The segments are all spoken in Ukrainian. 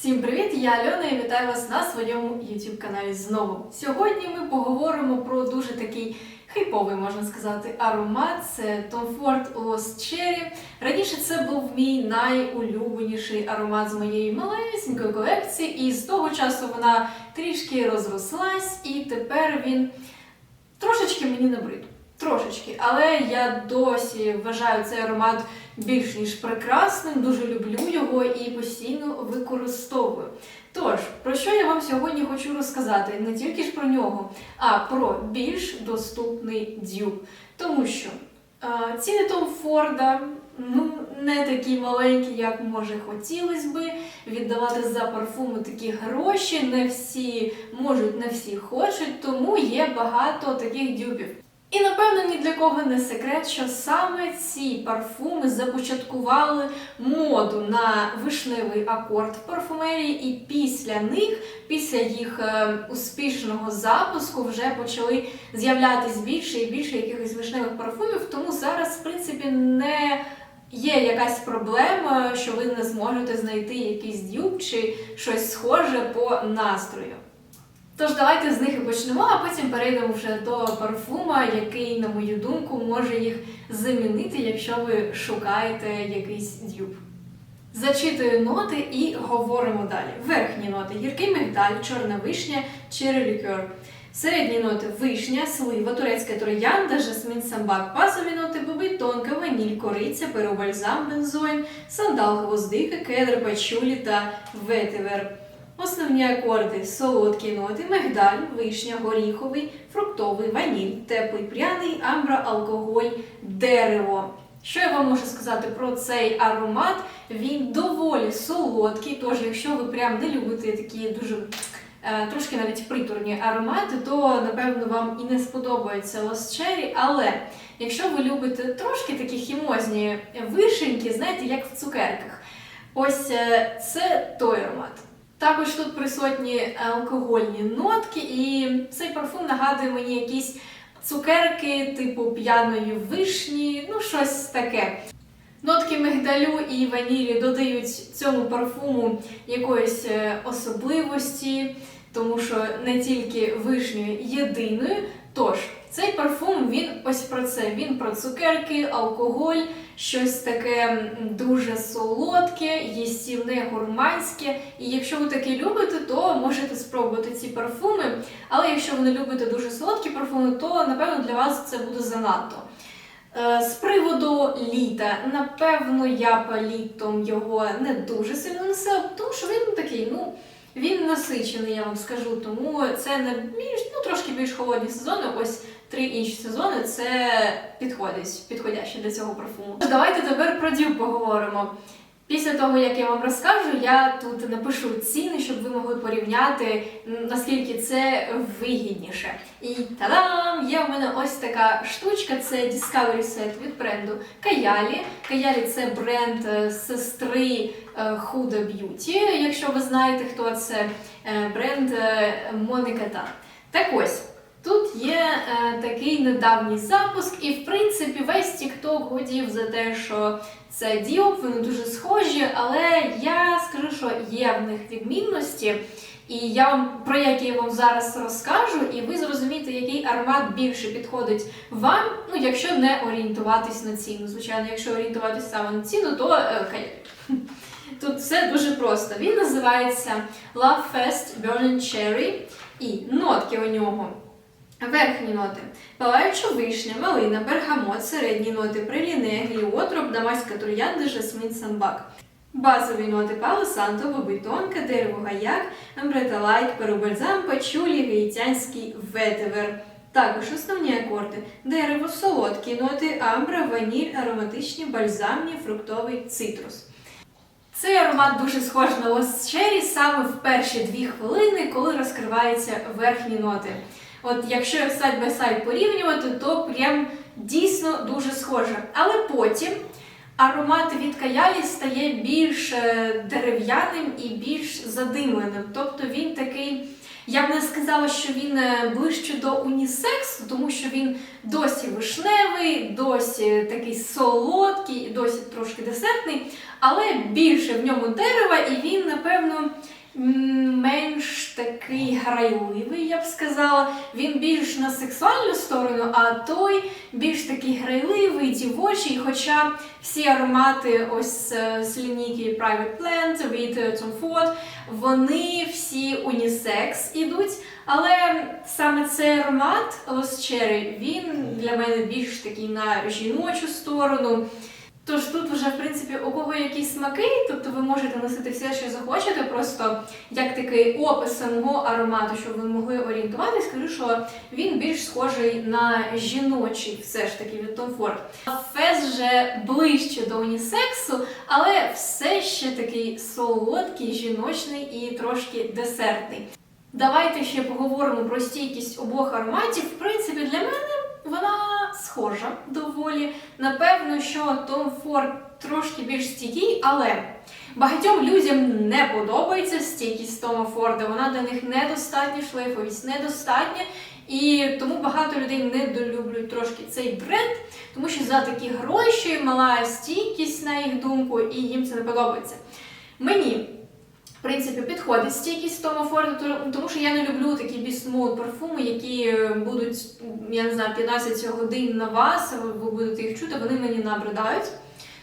Всім привіт! Я Альона і вітаю вас на своєму YouTube каналі знову. Сьогодні ми поговоримо про дуже такий хайповий, можна сказати, аромат. Це Tom Ford Lost Cherry. Раніше це був мій найулюбленіший аромат з моєї малесенької колекції, і з того часу вона трішки розрослась, і тепер він трошечки мені набрид. Трошечки, але я досі вважаю цей аромат більш ніж прекрасним, дуже люблю його і постійно використовую. Тож, про що я вам сьогодні хочу розказати? Не тільки ж про нього, а про більш доступний дюб. Тому що е, ціни Том Форда ну, не такі маленькі, як може хотілося би. Віддавати за парфуми такі гроші не всі можуть, не всі хочуть, тому є багато таких дюбів. І напевно ні для кого не секрет, що саме ці парфуми започаткували моду на вишневий акорд парфумерії, і після них, після їх е, успішного запуску, вже почали з'являтись більше і більше якихось вишневих парфумів. Тому зараз, в принципі, не є якась проблема, що ви не зможете знайти якийсь дюб чи щось схоже по настрою. Тож давайте з них і почнемо, а потім перейдемо вже до парфума, який, на мою думку, може їх замінити, якщо ви шукаєте якийсь дюб. Зачитую ноти і говоримо далі. Верхні ноти гіркий мигдаль, чорна вишня, черелікер. Середні ноти вишня, слива, турецька троянда, жасмин, самбак, базові ноти, боби, тонка, ваніль, кориця, перобальзам, бензоїн, сандал, гвоздика, кедр, пачулі та ветивер. Основні акорди солодкі ноти, мигдаль, вишня, горіховий, фруктовий, ваніль, теплий пряний, амбра, алкоголь, дерево. Що я вам можу сказати про цей аромат? Він доволі солодкий, тож якщо ви прям не любите такі дуже е, трошки навіть приторні аромати, то напевно вам і не сподобається Lost Cherry, але якщо ви любите трошки такі хімозні вишеньки, знаєте, як в цукерках, ось е, це той аромат. Також тут присутні алкогольні нотки, і цей парфум нагадує мені якісь цукерки, типу п'яної вишні, ну щось таке. Нотки мигдалю і ванілі додають цьому парфуму якоїсь е, особливості, тому що не тільки вишнею єдиною. Тож, парфум він ось про це. Він про цукерки, алкоголь, щось таке дуже солодке, їстівне, гурманське. І якщо ви таке любите, то можете спробувати ці парфуми. Але якщо ви не любите дуже солодкі парфуми, то напевно для вас це буде занадто. Е, З приводу літа, напевно, я по літом його не дуже сильно несе, тому що він такий, ну. Він насичений, я вам скажу, тому це не більш, ну трошки більш холодні сезони. Ось три інші сезони це підходить, підходяще для цього парфуму. Давайте тепер про дюб поговоримо. Після того, як я вам розкажу, я тут напишу ціни, щоб ви могли порівняти, наскільки це вигідніше. І та-дам! Є у мене ось така штучка, це Discovery Set від бренду Каялі. Каялі це бренд е, сестри е, Huda Beauty, якщо ви знаєте, хто це е, бренд е, Monica Так ось. Тут є е, такий недавній запуск, і в принципі весь TikTok годів за те, що це діоп, вони дуже схожі, але я скажу, що є в них відмінності, і я вам про які я вам зараз розкажу, і ви зрозумієте, який аромат більше підходить вам, ну якщо не орієнтуватись на ціну. Звичайно, якщо орієнтуватись саме на ціну, то е. Тут все дуже просто. Він називається Love Fest Burning Cherry, і нотки у нього. Верхні ноти палаюча вишня, малина, бергамот, середні ноти приліне, геліотроп, дамаська троянда, жасмин, самбак. Базові ноти пало санто, тонка, дерево гаяк, амбреталайт, перобальзам, пачулі, гаїтянський ветивер. Також основні акорди дерево, солодкі ноти, амбра, ваніль, ароматичні, бальзамні, фруктовий цитрус. Цей аромат дуже схож на Lost Cherry саме в перші дві хвилини, коли розкриваються верхні ноти. От якщо їх сайд бай сайд порівнювати, то прям дійсно дуже схоже. Але потім аромат від каялі стає більш е, дерев'яним і більш задимленим. Тобто він такий, я б не сказала, що він е, ближче до унісексу, тому що він досі вишневий, досі такий солодкий, досі трошки десертний, але більше в ньому дерева, і він, напевно, такий грайливий, я б сказала. Він більш на сексуальну сторону, а той більш такий грайливий, дівочий. Хоча всі аромати ось е, з лінійки Private Plant від е, Tom Ford, вони всі унісекс ідуть. Але саме цей аромат Lost Cherry, він для мене більш такий на жіночу сторону. Тож тут вже, в принципі, у кого якісь смаки, тобто ви можете носити все, що захочете, просто як такий опис самого аромату, щоб ви могли орієнтуватись, скажу, що він більш схожий на жіночий, все ж таки від Tom Ford. Фез вже ближче до унісексу, але все ще такий солодкий, жіночний і трошки десертний. Давайте ще поговоримо про стійкість обох ароматів. В принципі, для мене вона схожа доволі. Напевно, що Tom Ford трошки більш стійкий, але багатьом людям не подобається стійкість Тома Форда. Вона для них недостатня, шлейфовість недостатня. І тому багато людей недолюблюють трошки цей бренд, тому що за такі гроші мала стійкість, на їх думку, і їм це не подобається. Мені в принципі, підходить стійкість Тома Форда, тому що я не люблю такі бісмоут парфуми, які е, будуть, я не знаю, 15 годин на вас, ви будете їх чути, вони мені набридають.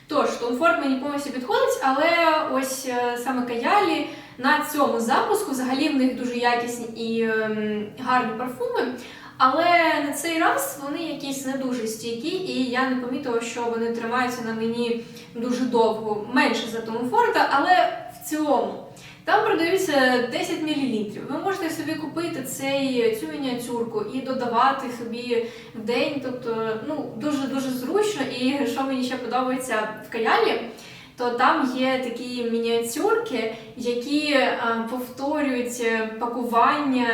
Тож, Том Форд мені повністю підходить, але ось е, саме каялі на цьому запуску взагалі в них дуже якісні і ем, гарні парфуми. Але на цей раз вони якісь не дуже стійкі, і я не помітила, що вони тримаються на мені дуже довго, менше за Тому Форда, але в цілому. Там продаються 10 мл. Ви можете собі купити цей, цю мініатюрку і додавати собі в день. Тобто, ну, дуже дуже зручно. І що мені ще подобається в каялі, то там є такі мініатюрки, які е, повторюють е, пакування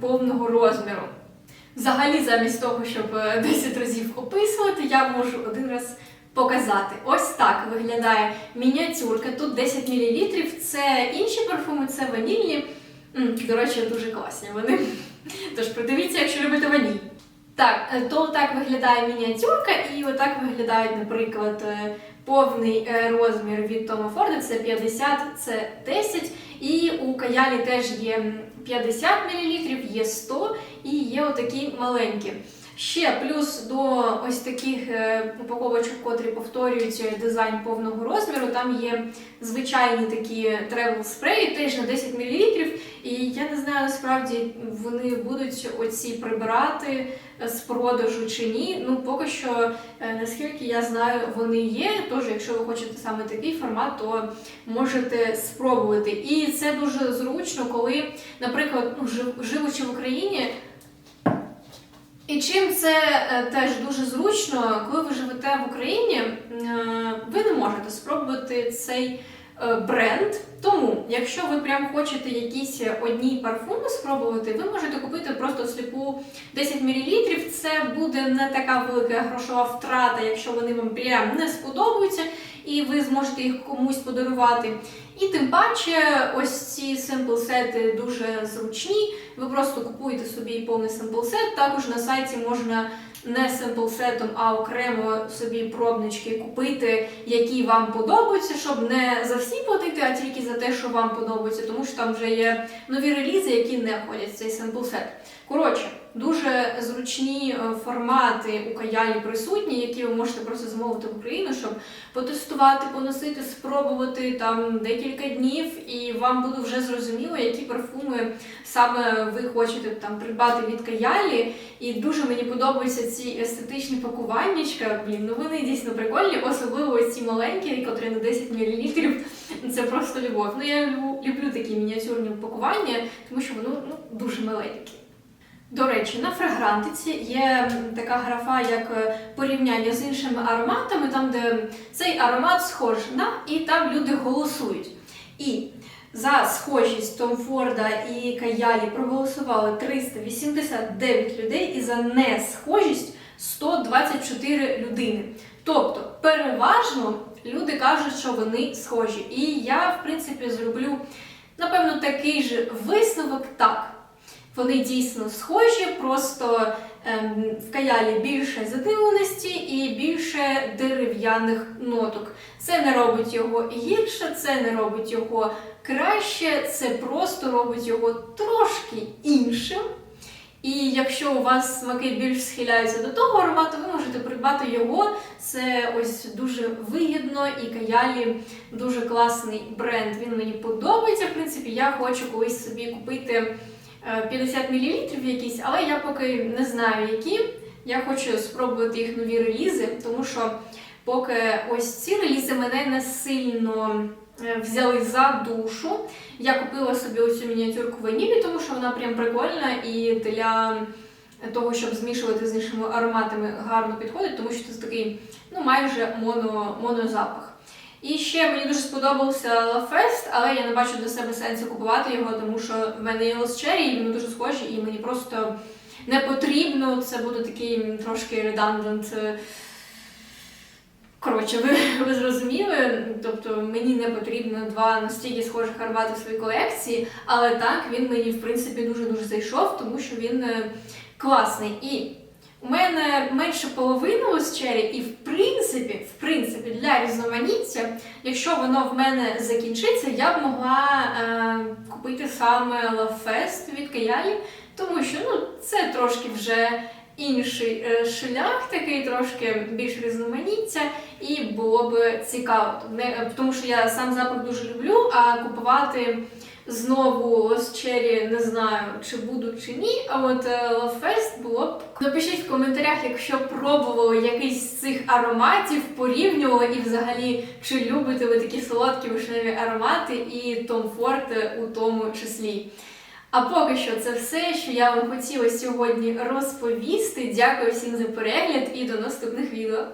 повного розміру. Взагалі, замість того, щоб е, 10 разів описувати, я можу один раз показати. Ось так виглядає мініатюрка. Тут 10 мл. Це інші парфуми, це ванільні. До речі, дуже класні вони. Тож придивіться, якщо любите ваніль. Так, е, то так виглядає мініатюрка, і отак виглядають, наприклад, е, повний е, розмір від Тома Форда. Це 50, це 10. І у каялі теж є 50 мл, є 100 і є отакі маленькі. Ще плюс до ось таких е, упаковочок, котрі повторюють е, дизайн повного розміру. Там є звичайні такі тревел спреї, теж на 10 мл. І я не знаю насправді вони будуть оці прибирати з продажу чи ні. Ну поки що, е, наскільки я знаю, вони є. Тож, якщо ви хочете саме такий формат, то можете спробувати. І це дуже зручно, коли, наприклад, ну, живучи в Україні. І чим це е, теж дуже зручно, коли ви живете в Україні, е, ви не можете спробувати цей е, бренд. Тому, якщо ви прям хочете якісь одні парфуми спробувати, ви можете купити просто сліпу 10 мл. Це буде не така велика грошова втрата, якщо вони вам прям не сподобаються, і ви зможете їх комусь подарувати. І тим паче, ось ці семпл сети дуже зручні. Ви просто купуєте собі повний семпл сет. Також на сайті можна не семпл сетом, а окремо собі пробнички купити, які вам подобаються, щоб не за всі платити, а тільки за те, що вам подобається, тому що там вже є нові релізи, які не входять в цей семпл сет. Коротше, дуже зручні е, формати у каялі присутні, які ви можете просто замовити в Україну, щоб потестувати, поносити, спробувати там декілька днів, і вам буде вже зрозуміло, які парфуми саме ви хочете там придбати від каялі. І дуже мені подобаються ці естетичні пакуваннячка. Блін, ну вони дійсно прикольні, особливо ці маленькі, котрі на 10 мл. Це просто любов. Ну я люблю, такі мініатюрні пакування, тому що воно ну, дуже маленькі. До речі, на фрагрантиці є така графа, як е, порівняння з іншими ароматами, там, де цей аромат схож на, і там люди голосують. І за схожість Том Форда і Каялі проголосували 389 людей, і за несхожість 124 людини. Тобто, переважно люди кажуть, що вони схожі. І я, в принципі, зроблю, напевно, такий же висновок так. Вони дійсно схожі, просто ем, в каялі більше задимленості і більше дерев'яних ноток. Це не робить його гірше, це не робить його краще, це просто робить його трошки іншим. І якщо у вас смаки більш схиляються до того аромату, ви можете придбати його. Це ось дуже вигідно і каялі дуже класний бренд. Він мені подобається. В принципі, я хочу колись собі купити 50 мл якісь, але я поки не знаю які. Я хочу спробувати їх нові релізи, тому що поки ось ці релізи мене не сильно е, взяли за душу. Я купила собі оцю мініатюрку ванілі, тому що вона прям прикольна і для того, щоб змішувати з іншими ароматами, гарно підходить, тому що це такий ну майже моно, монозапах. І ще мені дуже сподобався Лафест, але я не бачу для себе сенсу купувати його, тому що в мене є Cherry, і вони дуже схожі, і мені просто не потрібно. Це буде такий трошки редандант. Коротше, ви, ви зрозуміли. Тобто мені не потрібно два настільки схожих аромати в своїй колекції, але так він мені в принципі дуже дуже зайшов, тому що він е, класний. І у мене менше половини Лосчері, і в принципі, різноманіття, якщо воно в мене закінчиться, я б могла е, купити саме Лавфест від Каялі, тому що ну, це трошки вже інший е, шлях, такий трошки більш різноманіття, і було б цікаво. Не, тому що я сам запах дуже люблю, а купувати знову Lost Cherry не знаю, чи буду чи ні. А от Fest було б. Напишіть в коментарях, якщо пробували якийсь з цих ароматів, порівнювали і взагалі чи любите ви такі солодкі вишневі аромати і Tom Ford у тому числі. А поки що це все, що я вам хотіла сьогодні розповісти. Дякую всім за перегляд і до наступних відео.